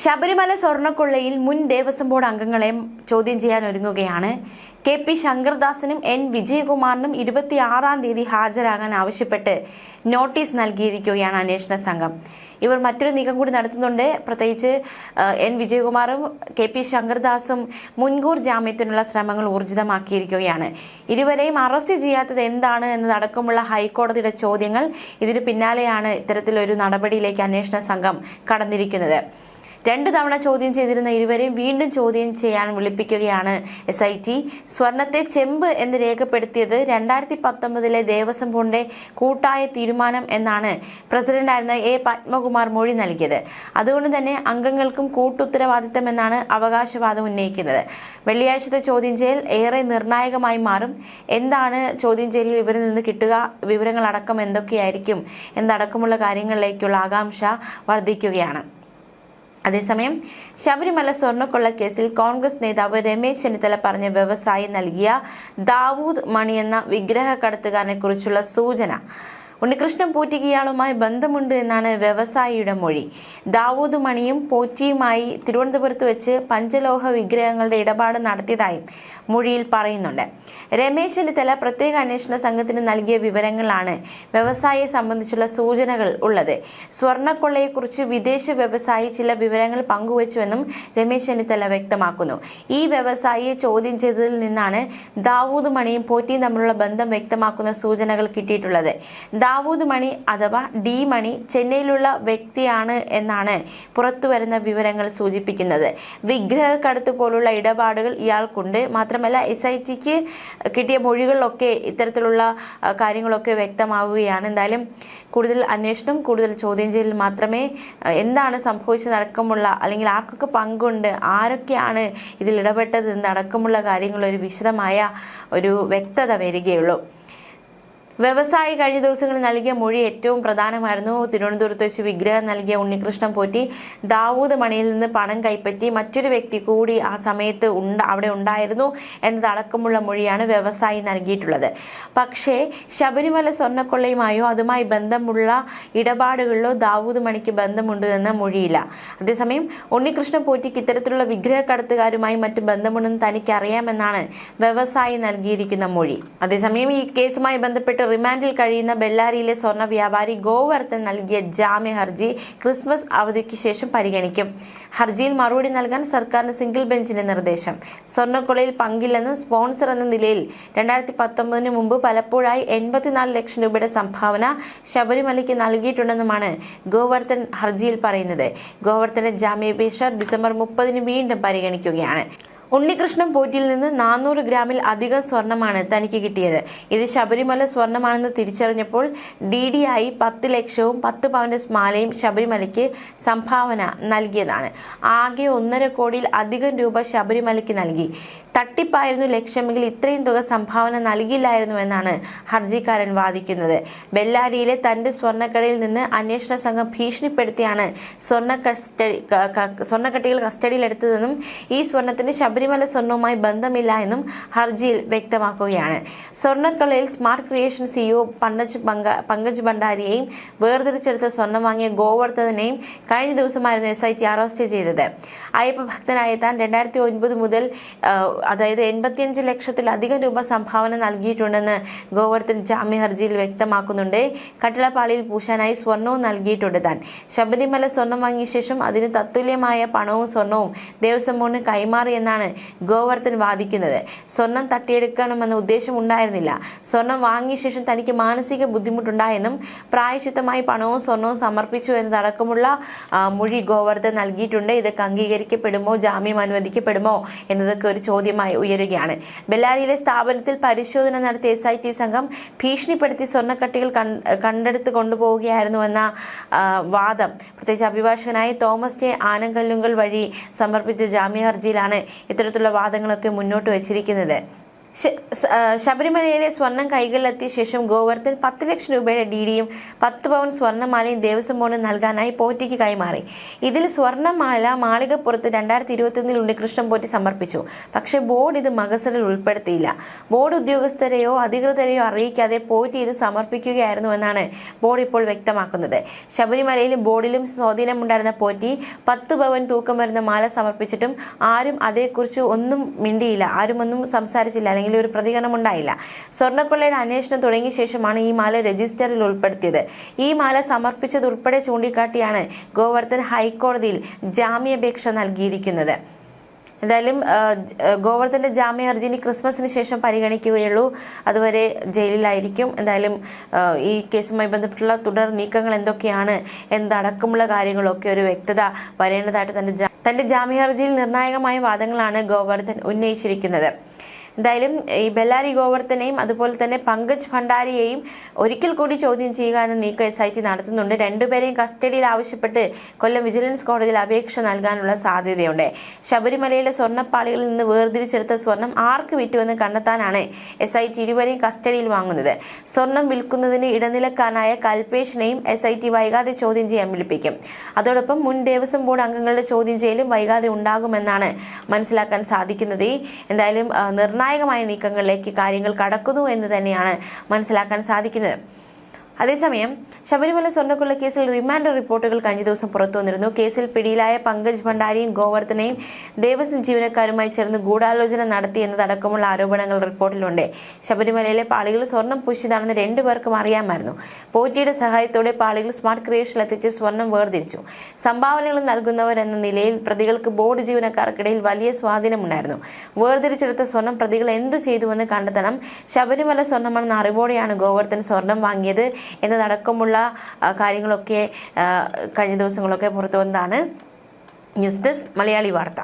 ശബരിമല സ്വർണക്കൊള്ളയിൽ മുൻ ദേവസ്വം ബോർഡ് അംഗങ്ങളെ ചോദ്യം ചെയ്യാൻ ഒരുങ്ങുകയാണ്. കെ പി ശങ്കർദാസിനും എൻ വിജയകുമാറിനും ഇരുപത്തിയാറാം തീയതി ഹാജരാകാൻ ആവശ്യപ്പെട്ട് നോട്ടീസ് നൽകിയിരിക്കുകയാണ് അന്വേഷണ സംഘം. ഇവർ മറ്റൊരു നീക്കം കൂടി നടത്തുന്നുണ്ട്. പ്രത്യേകിച്ച് എൻ വിജയകുമാറും കെ പി ശങ്കർദാസും മുൻകൂർ ജാമ്യത്തിനുള്ള ശ്രമങ്ങൾ ഊർജിതമാക്കിയിരിക്കുകയാണ്. ഇരുവരെയും അറസ്റ്റ് ചെയ്യാത്തത് എന്താണ് എന്നതടക്കമുള്ള ഹൈക്കോടതിയുടെ ചോദ്യങ്ങൾ ഇതിനു പിന്നാലെയാണ് ഇത്തരത്തിലൊരു നടപടിയിലേക്ക് അന്വേഷണ സംഘം കടന്നിരിക്കുന്നത്. രണ്ട് തവണ ചോദ്യം ചെയ്തിരുന്ന ഇരുവരെയും വീണ്ടും ചോദ്യം ചെയ്യാൻ വിളിപ്പിക്കുകയാണ് എസ് ഐ ടി സ്വർണത്തെ ചെമ്പ് എന്ന് രേഖപ്പെടുത്തിയത് രണ്ടായിരത്തി പത്തൊമ്പതിലെ ദേവസ്വം ബോർഡിന്റെ കൂട്ടായ തീരുമാനം എന്നാണ് പ്രസിഡന്റായിരുന്ന എ പത്മകുമാർ മൊഴി നൽകിയത്. അതുകൊണ്ട് തന്നെ അംഗങ്ങൾക്കും കൂട്ടുത്തരവാദിത്തം എന്നാണ് അവകാശവാദം ഉന്നയിക്കുന്നത്. വെള്ളിയാഴ്ചത്തെ ചോദ്യം ചെയ്യൽ ഏറെ നിർണായകമായി മാറും. എന്താണ് ചോദ്യം ചെയ്യലിൽ ഇവരിൽ നിന്ന് കിട്ടുക? വിവരങ്ങളടക്കം എന്തൊക്കെയായിരിക്കും? എന്നടക്കമുള്ള കാര്യങ്ങളിലേക്കുള്ള ആകാംക്ഷ വർദ്ധിക്കുകയാണ്. അതേസമയം ശബരിമല സ്വർണക്കൊള്ള കേസിൽ കോൺഗ്രസ് നേതാവ് രമേശ് ചെന്നിത്തല പറഞ്ഞ വ്യവസായി നൽകിയ ദാവൂദ് മണി എന്ന വിഗ്രഹ കടത്തുകാരനെ കുറിച്ചുള്ള സൂചന. ഉണ്ണികൃഷ്ണൻ പോറ്റിക്ക് ഇയാളുമായി ബന്ധമുണ്ട് എന്നാണ് വ്യവസായിയുടെ മൊഴി. ദാവൂദ് മണിയും പോറ്റിയുമായി തിരുവനന്തപുരത്ത് വെച്ച് പഞ്ചലോഹ വിഗ്രഹങ്ങളുടെ ഇടപാട് നടത്തിയതായും മൊഴിയിൽ പറയുന്നുണ്ട്. രമേശ് ചെന്നിത്തല പ്രത്യേക അന്വേഷണ സംഘത്തിന് നൽകിയ വിവരങ്ങളാണ് വ്യവസായിയെ സംബന്ധിച്ചുള്ള സൂചനകൾ ഉള്ളത്. സ്വർണക്കൊള്ളയെക്കുറിച്ച് വിദേശ വ്യവസായി ചില വിവരങ്ങൾ പങ്കുവച്ചുവെന്നും രമേശ് ചെന്നിത്തല വ്യക്തമാക്കുന്നു. ഈ വ്യവസായിയെ ചോദ്യം ചെയ്തതിൽ നിന്നാണ് ദാവൂദ് മണിയും പോറ്റിയും തമ്മിലുള്ള ബന്ധം വ്യക്തമാക്കുന്ന സൂചനകൾ കിട്ടിയിട്ടുള്ളത്. ദാവൂദ് മണി അഥവാ ഡി മണി ചെന്നൈയിലുള്ള വ്യക്തിയാണ് എന്നാണ് പുറത്തുവരുന്ന വിവരങ്ങൾ സൂചിപ്പിക്കുന്നത്. വിഗ്രഹ കടത്ത് പോലുള്ള ഇടപാടുകൾ ഇയാൾക്കുണ്ട്. മാത്രമല്ല എസ് ഐ ടിക്ക് കിട്ടിയ മൊഴികളിലൊക്കെ ഇത്തരത്തിലുള്ള കാര്യങ്ങളൊക്കെ വ്യക്തമാവുകയാണ്. എന്തായാലും കൂടുതൽ അന്വേഷണം കൂടുതൽ ചോദ്യം ചെയ്യൽ മാത്രമേ എന്താണ് എന്താണ് സംഭവിച്ചതടക്കമുള്ള അല്ലെങ്കിൽ ആർക്കൊക്കെ പങ്കുണ്ട് ആരൊക്കെയാണ് ഇതിൽ ഇടപെട്ടത് എന്നടക്കമുള്ള കാര്യങ്ങൾ ഒരു വിശദമായ ഒരു വ്യക്തത വരികയുള്ളൂ. വ്യവസായി കഴിഞ്ഞ ദിവസങ്ങളിൽ നൽകിയ മൊഴി ഏറ്റവും പ്രധാനമായിരുന്നു. തിരുവനന്തപുരത്ത് വെച്ച് വിഗ്രഹം നൽകിയ ഉണ്ണികൃഷ്ണൻ പോറ്റി ദാവൂദ് മണിയിൽ നിന്ന് പണം കൈപ്പറ്റി മറ്റൊരു വ്യക്തി കൂടി ആ സമയത്ത് ഉണ്ട അവിടെ ഉണ്ടായിരുന്നു എന്നതടക്കമുള്ള മൊഴിയാണ് വ്യവസായി നൽകിയിട്ടുള്ളത്. പക്ഷേ ശബരിമല സ്വർണക്കൊള്ളയുമായോ അതുമായി ബന്ധമുള്ള ഇടപാടുകളിലോ ദാവൂദ് മണിക്ക് ബന്ധമുണ്ട് എന്ന മൊഴിയില്ല. അതേസമയം ഉണ്ണികൃഷ്ണൻ പോറ്റിക്ക് ഇത്തരത്തിലുള്ള വിഗ്രഹ കടത്തുകാരുമായി മറ്റ് ബന്ധമുണ്ടെന്ന് തനിക്കറിയാമെന്നാണ് വ്യവസായി നൽകിയിരിക്കുന്ന മൊഴി. അതേസമയം ഈ കേസുമായി ബന്ധപ്പെട്ട് റിമാൻഡിൽ കഴിയുന്ന ബെല്ലാരിയിലെ സ്വർണ വ്യാപാരി ഗോവർദ്ധൻ നൽകിയ ജാമ്യ ഹർജി ക്രിസ്മസ് അവധിക്ക് ശേഷം പരിഗണിക്കും. ഹർജിയിൽ മറുപടി നൽകാൻ സർക്കാരിന് സിംഗിൾ ബെഞ്ചിന്റെ നിർദ്ദേശം. സ്വർണക്കൊളയിൽ പങ്കില്ലെന്ന് സ്പോൺസർ എന്ന നിലയിൽ രണ്ടായിരത്തി പത്തൊമ്പതിന് മുമ്പ് പലപ്പോഴായി എൺപത്തിനാല് ലക്ഷം രൂപയുടെ സംഭാവന ശബരിമലയ്ക്ക് നൽകിയിട്ടുണ്ടെന്നുമാണ് ഗോവർദ്ധൻ ഹർജിയിൽ പറയുന്നത്. ഗോവർദ്ധന്റെ ജാമ്യാപേക്ഷ ഡിസംബർ മുപ്പതിന് വീണ്ടും പരിഗണിക്കുകയാണ്. ഉണ്ണികൃഷ്ണൻ പോറ്റിൽ നിന്ന് നാനൂറ് ഗ്രാമിൽ അധികം സ്വർണമാണ് തനിക്ക് കിട്ടിയത്. ഇത് ശബരിമല സ്വർണമാണെന്ന് തിരിച്ചറിഞ്ഞപ്പോൾ ഡി ഡി ആയി പത്ത് ലക്ഷവും പത്ത് പവന്റെ സ്മാലയും ശബരിമലയ്ക്ക് സംഭാവന നൽകിയതാണ്. ആകെ ഒന്നര കോടിയിൽ അധികം രൂപ ശബരിമലയ്ക്ക് നൽകി. തട്ടിപ്പായിരുന്നു ലക്ഷ്യമെങ്കിൽ ഇത്രയും തുക സംഭാവന നൽകില്ലായിരുന്നുവെന്നാണ് ഹർജിക്കാരൻ വാദിക്കുന്നത്. ബെല്ലാരിയിലെ തന്റെ സ്വർണക്കടയിൽ നിന്ന് അന്വേഷണ സംഘം ഭീഷണിപ്പെടുത്തിയാണ് സ്വർണ കസ്റ്റഡി സ്വർണക്കട്ടികൾ കസ്റ്റഡിയിലെടുത്തതെന്നും ഈ സ്വർണത്തിന് ശബരിമല സ്വർണവുമായി ബന്ധമില്ല എന്നും ഹർജിയിൽ വ്യക്തമാക്കുകയാണ്. സ്വർണക്കൊള്ളയിൽ സ്മാർട്ട് ക്രിയേഷൻ സിഇഒ പങ്ക പങ്കജ് ഭണ്ഡാരിയെയും വേർതിരിച്ചെടുത്ത സ്വർണം വാങ്ങിയ ഗോവർദ്ധനെയും കഴിഞ്ഞ ദിവസമായിരുന്നു എസ് ഐ ടി അറസ്റ്റ് ചെയ്തത്. അയ്യപ്പ ഭക്തനായ താൻ രണ്ടായിരത്തി ഒൻപത് മുതൽ അതായത് എൺപത്തിയഞ്ച് ലക്ഷത്തിലധികം രൂപ സംഭാവന നൽകിയിട്ടുണ്ടെന്ന് ഗോവർദ്ധൻ ജാമ്യ ഹർജിയിൽ വ്യക്തമാക്കുന്നുണ്ട്. കട്ടിളപ്പാളിയിൽ പൂശാനായി സ്വർണവും നൽകിയിട്ടുണ്ട് താൻ. ശബരിമല സ്വർണം വാങ്ങിയ ശേഷം അതിന് തത്തുല്യമായ പണവും സ്വർണവും ദേവസ്വം ബോർഡിന് കൈമാറി ഗോവർദ്ധൻ വാദിക്കുന്നത്. സ്വർണം തട്ടിയെടുക്കണമെന്ന ഉദ്ദേശം ഉണ്ടായിരുന്നില്ല. സ്വർണം വാങ്ങിയ ശേഷം തനിക്ക് മാനസിക ബുദ്ധിമുട്ടുണ്ടായെന്നും പ്രായശിത്തമായി പണവും സ്വർണവും സമർപ്പിച്ചു എന്നതടക്കമുള്ള മൊഴി ഗോവർദ്ധൻ നൽകിയിട്ടുണ്ട്. ഇതൊക്കെ അംഗീകരിക്കപ്പെടുമോ ജാമ്യം അനുവദിക്കപ്പെടുമോ എന്നതൊക്കെ ഒരു ചോദ്യമായി ഉയരുകയാണ്. ബെല്ലാരിയിലെ സ്ഥാപനത്തിൽ പരിശോധന നടത്തിയ എസ് ഐ ടി സംഘം ഭീഷണിപ്പെടുത്തി സ്വർണക്കട്ടികൾ കണ്ടെടുത്ത് കൊണ്ടുപോവുകയായിരുന്നുവെന്ന വാദം. പ്രത്യേകിച്ച് അഭിഭാഷകനായ തോമസ് ജെ ആനങ്കല്ലുങ്കൽ വഴി സമർപ്പിച്ച ജാമ്യ ഹർജിയിലാണ് ഇത്തരത്തിലുള്ള വാദങ്ങളൊക്കെ മുന്നോട്ട് വച്ചിരിക്കുന്നത്. ശബരിമലയിലെ സ്വർണം കൈകളിലെത്തിയ ശേഷം ഗോവർദ്ധൻ പത്ത് ലക്ഷം രൂപയുടെ ഡി ഡിയും പത്ത് പവൻ സ്വർണമാലയും ദേവസ്വം ബോർഡിന് നൽകാനായി പോറ്റിക്ക് കൈമാറി. ഇതിൽ സ്വർണമാല മാളികപ്പുറത്ത് രണ്ടായിരത്തി ഇരുപത്തിയൊന്നിൽ ഉണ്ണികൃഷ്ണൻ പോറ്റി സമർപ്പിച്ചു. പക്ഷേ ബോർഡ് ഇത് മകസറിൽ ഉൾപ്പെടുത്തിയില്ല. ബോർഡ് ഉദ്യോഗസ്ഥരെയോ അധികൃതരെയോ അറിയിക്കാതെ പോറ്റി ഇത് സമർപ്പിക്കുകയായിരുന്നുവെന്നാണ് ബോർഡ് ഇപ്പോൾ വ്യക്തമാക്കുന്നത്. ശബരിമലയിലും ബോർഡിലും സ്വാധീനമുണ്ടായിരുന്ന പോറ്റി പത്ത് പവൻ തൂക്കം വരുന്ന മാല സമർപ്പിച്ചിട്ടും ആരും അതേക്കുറിച്ച് ഒന്നും മിണ്ടിയില്ല. ആരും ഒന്നും സംസാരിച്ചില്ല. അല്ലെങ്കിൽ ഒരു പ്രതികരണം ഉണ്ടായില്ല. സ്വർണക്കൊള്ളയുടെ അന്വേഷണം തുടങ്ങിയ ശേഷമാണ് ഈ മാല രജിസ്റ്ററിൽ ഉൾപ്പെടുത്തിയത്. ഈ മാല സമർപ്പിച്ചതുൾപ്പെടെ ചൂണ്ടിക്കാട്ടിയാണ് ഗോവർദ്ധൻ ഹൈക്കോടതിയിൽ ജാമ്യാപേക്ഷ നൽകിയിരിക്കുന്നത്. എന്തായാലും ഗോവർദ്ധന്റെ ജാമ്യ ഹർജി ഇനി ക്രിസ്മസിന് ശേഷം പരിഗണിക്കുകയുള്ളൂ. അതുവരെ ജയിലിലായിരിക്കും. എന്തായാലും ഈ കേസുമായി ബന്ധപ്പെട്ടുള്ള തുടർ നീക്കങ്ങൾ എന്തൊക്കെയാണ് എന്തടക്കമുള്ള കാര്യങ്ങളൊക്കെ ഒരു വ്യക്തത വരേണ്ടതായിട്ട് തന്റെ തന്റെ ജാമ്യ ഹർജിയിൽ നിർണായകമായ വാദങ്ങളാണ് ഗോവർദ്ധൻ ഉന്നയിച്ചിരിക്കുന്നത്. എന്തായാലും ഈ ബെല്ലാരി ഗോവർദ്ധനെയും അതുപോലെ തന്നെ പങ്കജ് ഭണ്ഡാരിയെയും ഒരിക്കൽ കൂടി ചോദ്യം ചെയ്യുക എന്ന നീക്കം എസ് ഐ ടി നടത്തുന്നുണ്ട്. രണ്ടുപേരെയും കസ്റ്റഡിയിൽ ആവശ്യപ്പെട്ട് കൊല്ലം വിജിലൻസ് കോടതിയിൽ അപേക്ഷ നൽകാനുള്ള സാധ്യതയുണ്ട്. ശബരിമലയിലെ സ്വർണപ്പാളികളിൽ നിന്ന് വേർതിരിച്ചെടുത്ത സ്വർണം ആർക്ക് വിറ്റുവെന്ന് കണ്ടെത്താനാണ് എസ് ഐ ടി ഇരുവരെയും കസ്റ്റഡിയിൽ വാങ്ങുന്നത്. സ്വർണം വിൽക്കുന്നതിന് ഇടനിലക്കാരനായ കൽപേഷിനെയും എസ് ഐ ടി വൈകാതെ ചോദ്യം ചെയ്യാൻ വിളിപ്പിക്കും. അതോടൊപ്പം മുൻ ദേവസ്വം ബോർഡ് അംഗങ്ങളുടെ ചോദ്യം ചെയ്യലും വൈകാതെ ഉണ്ടാകുമെന്നാണ് മനസ്സിലാക്കാൻ സാധിക്കുന്നത്. എന്തായാലും ആ, നിർണായകമായ നീക്കങ്ങളിലേക്ക് കാര്യങ്ങൾ കടക്കുന്നു എന്ന് തന്നെയാണ് മനസ്സിലാക്കാൻ സാധിക്കുന്നത്. അതേസമയം ശബരിമല സ്വർണക്കൊള്ള കേസിൽ റിമാൻഡ് റിപ്പോർട്ടുകൾ കഴിഞ്ഞ ദിവസം പുറത്തു വന്നിരുന്നു. കേസിൽ പിടിയിലായ പങ്കജ് ഭണ്ഡാരിയും ഗോവർദ്ധനെയും ദേവസ്വം ജീവനക്കാരുമായി ചേർന്ന് ഗൂഢാലോചന നടത്തി എന്നതടക്കമുള്ള ആരോപണങ്ങൾ റിപ്പോർട്ടിലുണ്ട്. ശബരിമലയിലെ പാളികൾ സ്വർണം പൂശിയതാണെന്ന് രണ്ടുപേർക്കും അറിയാമായിരുന്നു. പോറ്റിയുടെ സഹായത്തോടെ പാളികൾ സ്മാർട്ട് ക്രിയേഷനിൽ എത്തിച്ച് സ്വർണം വേർതിരിച്ചു. സംഭാവനകൾ നൽകുന്നവർ എന്ന നിലയിൽ പ്രതികൾക്ക് ബോർഡ് ജീവനക്കാർക്കിടയിൽ വലിയ സ്വാധീനമുണ്ടായിരുന്നു. വേർതിരിച്ചെടുത്ത സ്വർണം പ്രതികൾ എന്തു ചെയ്തുവെന്ന് കണ്ടെത്തണം. ശബരിമല സ്വർണമാണെന്ന അറിവോടെയാണ് ഗോവർദ്ധൻ സ്വർണം വാങ്ങിയത്. എന്നതടക്കമുള്ള കാര്യങ്ങളൊക്കെ കഴിഞ്ഞ ദിവസങ്ങളൊക്കെ പുറത്തു വന്നതാണ് ന്യൂസ് ഡെസ്ക് മലയാളി വാർത്ത.